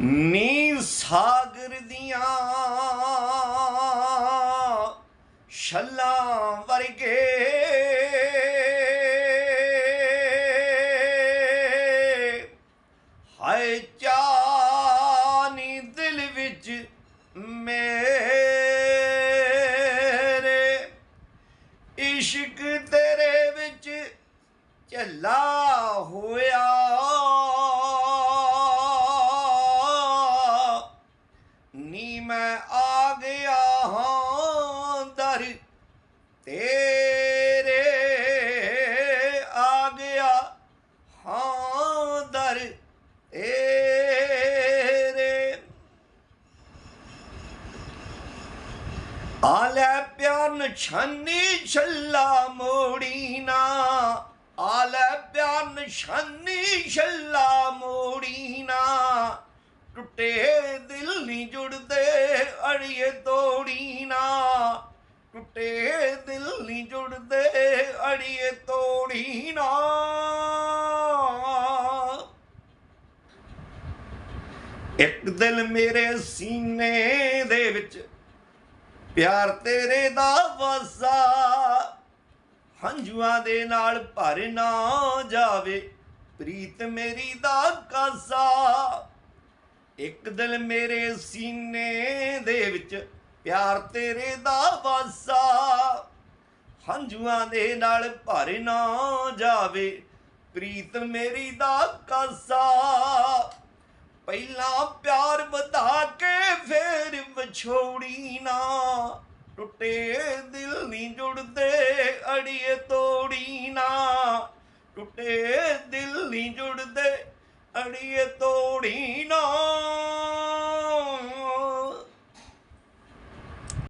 ਨੀ ਸਾਗਰ ਦੀਆਂ ਛੱਲਾਂ ਵਰਗੇ। ਹਾਏ ਚਾਨੀ ਦਿਲ ਵਿੱਚ ਮੇਰੇ ਇਸ਼ਕ ਤੇਰੇ ਵਿੱਚ ਚੱਲਾ ਹੋਇਆ। ਮੈਂ ਆ ਗਿਆ ਹਾਂ ਦਰ। ਤੇਰੇ ਆ ਗਿਆ ਹਾਂ ਦਰ। ਤੇਰੇ ਆਲੇ ਪਿਆਰ ਨਿਸ਼ਾਨੀ ਛੱਲਾ ਮੋੜੀ ਨਾ। ਆਲੇ ਪਿਆਰ ਨਿਸ਼ਾਨੀ ਛੱਲਾ ਮੋੜੀ ਨਾ। ਟੁੱਟੇ ਅੜੀਏ ਤੋੜੀ ਨਾ। ਟੁੱਟੇ ਦਿਲ ਨਹੀਂ ਜੁੜਦੇ, ਅੜੀਏ ਤੋੜੀ ਨਾ। ਇੱਕ ਦਿਲ ਮੇਰੇ ਸੀਨੇ ਦੇ ਵਿੱਚ, ਪਿਆਰ ਤੇਰੇ ਦਾ ਵਸਾ। ਹੰਝੂਆਂ ਦੇ ਨਾਲ ਭਰ ਨਾ ਜਾਵੇ, ਪ੍ਰੀਤ ਮੇਰੀ ਦਾ ਕਾਸਾ। ਇੱਕ ਦਿਲ ਮੇਰੇ ਸੀਨੇ ਦੇ ਵਿੱਚ, ਪਿਆਰ ਤੇਰੇ ਦਾ ਵਾਸਾ। ਹੰਝੂਆਂ ਦੇ ਨਾਲ ਭਰ ਨਾ ਜਾਵੇ, ਪ੍ਰੀਤ ਮੇਰੀ ਦਾ ਕਾਸਾ। ਪਹਿਲਾਂ ਪਿਆਰ ਵਧਾ ਕੇ ਫੇਰ ਵਿਛੋੜੀ ਨਾ। ਟੁੱਟੇ ਦਿਲ ਨਹੀਂ ਜੁੜਦੇ, ਅੜੀਏ ਤੋੜੀ ਨਾ। ਟੁੱਟੇ ਦਿਲ ਨਹੀਂ ਜੁੜਦੇ, ਅੜੀਏ ਤੋੜੀ ਨਾ।